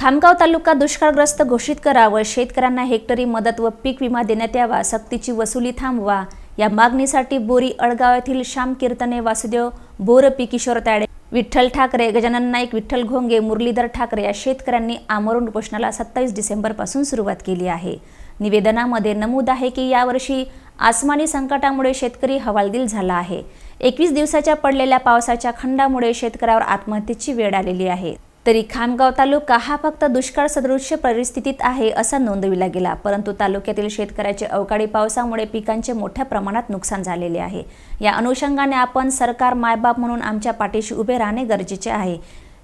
खामगाव तालुका दुष्काळग्रस्त घोषित करा व शेतकऱ्यांना हेक्टरी मदत व पीक विमा देण्यात यावा सक्तीची वसुली थांबवा. या मागणीसाठी बोरी अडगाव येथील श्याम कीर्तने वासुदेव बोरपी किशोर ताडे विठ्ठल ठाकरे गजानन नाईक विठ्ठल घोंगे मुरलीधर ठाकरे या शेतकऱ्यांनी आमरण उपोषणाला सत्तावीस डिसेंबरपासून सुरुवात केली आहे. निवेदनामध्ये नमूद आहे की यावर्षी आसमानी संकटामुळे शेतकरी हवालदिल झाला आहे. एकवीस दिवसाच्या पडलेल्या पावसाच्या खंडामुळे शेतकऱ्यावर आत्महत्येची वेळ आलेली आहे. तरी खामगाव तालुका हा फक्त दुष्काळ सदृश्य परिस्थितीत आहे असा नोंदविला गेला परंतु तालुक्यातील शेतकऱ्याचे अवकाळी पावसामुळे पिकांचे मोठ्या प्रमाणात नुकसान झालेले आहे. या अनुषंगाने आपण सरकार मायबाप म्हणून आमच्या पाठीशी उभे राहणे गरजेचे आहे.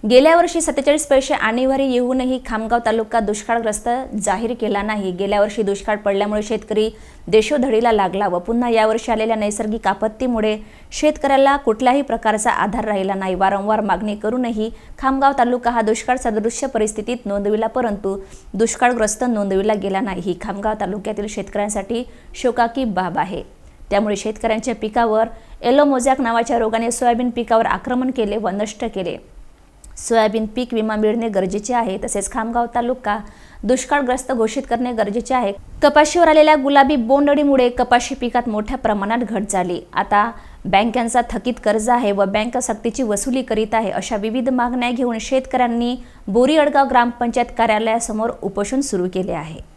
गेल्या वर्षी सत्तेचाळीस पैसे आणीवारी येऊनही खामगाव तालुका दुष्काळग्रस्त जाहीर केला नाही. गेल्या वर्षी दुष्काळ पडल्यामुळे शेतकरी देशोधडीला लागला व पुन्हा यावर्षी आलेल्या नैसर्गिक आपत्तीमुळे शेतकऱ्याला कुठल्याही प्रकारचा आधार राहिला नाही. वारंवार मागणी करूनही खामगाव तालुका हा दुष्काळ सदृश्य परिस्थितीत नोंदविला परंतु दुष्काळग्रस्त नोंदविला गेला नाही. ही खामगाव तालुक्यातील शेतकऱ्यांसाठी शोकाकी बाब आहे. त्यामुळे शेतकऱ्यांच्या पिकावर एलो मोझॅक नावाच्या रोगाने सोयाबीन पिकावर आक्रमण केले व नष्ट केले. सोयाबीन पीक विमा मिळणे गरजेचे आहे तसेच खामगाव तालुका दुष्काळग्रस्त घोषित करणे गरजेचे आहे. कपाशीवर आलेल्या गुलाबी बोंडअळीमुळे कपाशी पिकात मोठ्या प्रमाणात घट झाली. आता बँकांचा थकीत कर्ज आहे व बँक सक्तीची वसुली करीत आहे अशा विविध मागण्या घेऊन शेतकऱ्यांनी बोरी अडगाव ग्रामपंचायत कार्यालयासमोर उपोषण सुरू केले आहे.